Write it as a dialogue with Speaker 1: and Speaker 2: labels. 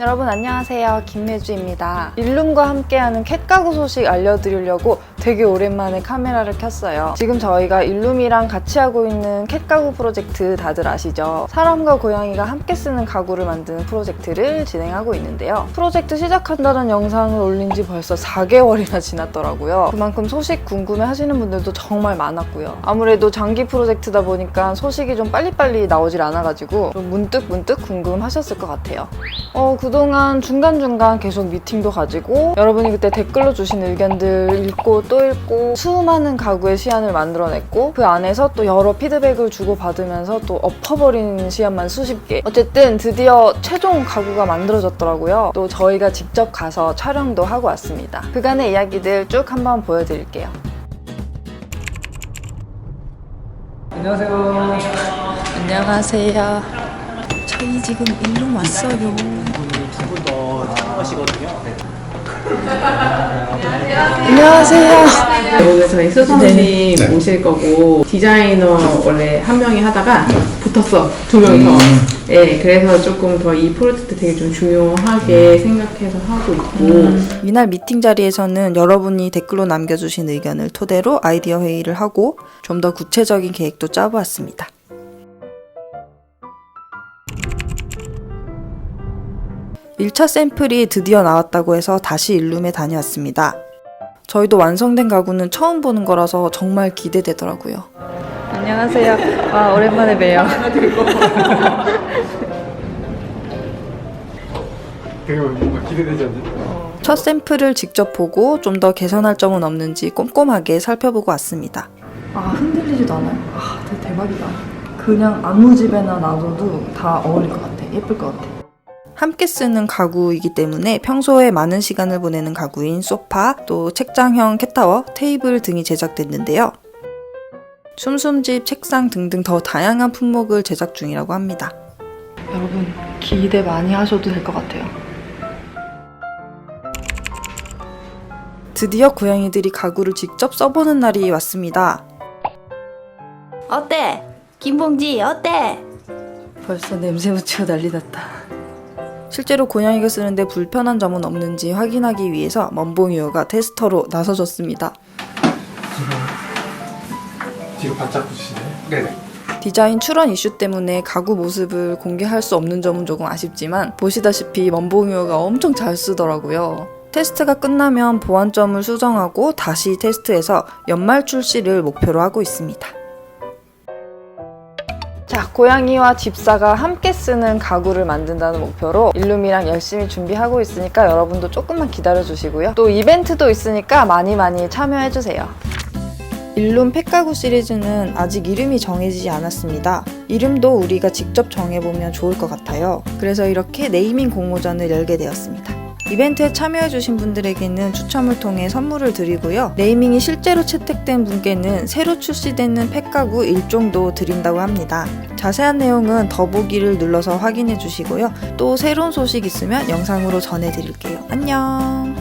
Speaker 1: 여러분 안녕하세요. 김매주입니다. 일룸과 함께하는 캣가구 소식 알려드리려고 되게 오랜만에 카메라를 켰어요. 지금 저희가 일룸이랑 같이 하고 있는 캣 가구 프로젝트 다들 아시죠? 사람과 고양이가 함께 쓰는 가구를 만드는 프로젝트를 진행하고 있는데요. 프로젝트 시작한다는 영상을 올린 지 벌써 4개월이나 지났더라고요. 그만큼 소식 궁금해 하시는 분들도 정말 많았고요. 아무래도 장기 프로젝트다 보니까 소식이 좀 빨리빨리 나오질 않아가지고 좀 문득 문득 궁금하셨을 것 같아요. 어, 그동안 중간중간 계속 미팅도 가지고 여러분이 그때 댓글로 주신 의견들 읽고 또 읽고 수많은 가구의 시안을 만들어냈고 그 안에서 또 여러 피드백을 주고받으면서 또 엎어버린 시안만 수십 개 어쨌든 드디어 최종 가구가 만들어졌더라고요 또 저희가 직접 가서 촬영도 하고 왔습니다 그간의 이야기들 쭉 한번 보여드릴게요
Speaker 2: 안녕하세요.
Speaker 3: 안녕하세요. 저희 지금 일로 왔어요.
Speaker 2: 두분더 촬영하시거든요.
Speaker 1: 안녕하세요.
Speaker 4: 오늘 저희 수선님 오실 거고 디자이너 원래 한 명이 하다가 붙었어. 두 명이서. 네 그래서 조금 더 이 프로젝트 되게 좀 중요하게 생각해서 하고 있고.
Speaker 3: 이날 미팅 자리에서는 여러분이 댓글로 남겨주신 의견을 토대로 아이디어 회의를 하고 좀 더 구체적인 계획도 짜보았습니다. 일차 샘플이 드디어 나왔다고 해서 다시 일룸에 다녀왔습니다. 저희도 완성된 가구는 처음 보는 거라서 정말 기대되더라고요.
Speaker 1: 안녕하세요 와 오랜만에 봬요
Speaker 2: 되게 뭔가 기대되지 않나요?
Speaker 3: 첫 샘플을 직접 보고 좀 더 개선할 점은 없는지 꼼꼼하게 살펴보고 왔습니다.
Speaker 1: 아 흔들리지도 않아요? 아 되게 대박이다 그냥 아무 집에나 놔둬도 다 어울릴 것 같아 예쁠 것 같아
Speaker 3: 함께 쓰는 가구이기 때문에 평소에 많은 시간을 보내는 가구인 소파, 또 책장형 캣타워, 테이블 등이 제작됐는데요. 숨숨집, 책상 등등 더 다양한 품목을 제작 중이라고 합니다.
Speaker 1: 여러분 기대 많이 하셔도 될 것 같아요
Speaker 3: 드디어 고양이들이 가구를 직접 써보는 날이 왔습니다.
Speaker 5: 어때? 김봉지 어때?
Speaker 1: 벌써 냄새 묻히고 난리 났다
Speaker 3: 실제로 고양이가 쓰는데 불편한 점은 없는지 확인하기 위해서 멈봉이어가 테스터로 나서줬습니다.
Speaker 2: 뒤로 바짝 붙이시네. 네네.
Speaker 3: 디자인 출원 이슈 때문에 가구 모습을 공개할 수 없는 점은 조금 아쉽지만 보시다시피 멈봉이어가 엄청 잘 쓰더라고요. 테스트가 끝나면 보완점을 수정하고 다시 테스트해서 연말 출시를 목표로 하고 있습니다.
Speaker 1: 자, 고양이와 집사가 함께 쓰는 가구를 만든다는 목표로 일룸이랑 열심히 준비하고 있으니까 여러분도 조금만 기다려주시고요. 또 이벤트도 있으니까 많이 많이 참여해주세요.
Speaker 3: 일룸 펫가구 시리즈는 아직 이름이 정해지지 않았습니다. 이름도 우리가 직접 정해보면 좋을 것 같아요. 그래서 이렇게 네이밍 공모전을 열게 되었습니다. 이벤트에 참여해주신 분들에게는 추첨을 통해 선물을 드리고요. 네이밍이 실제로 채택된 분께는 새로 출시되는 펫가구 1종도 드린다고 합니다. 자세한 내용은 더보기를 눌러서 확인해 주시고요. 또 새로운 소식 있으면 영상으로 전해드릴게요. 안녕!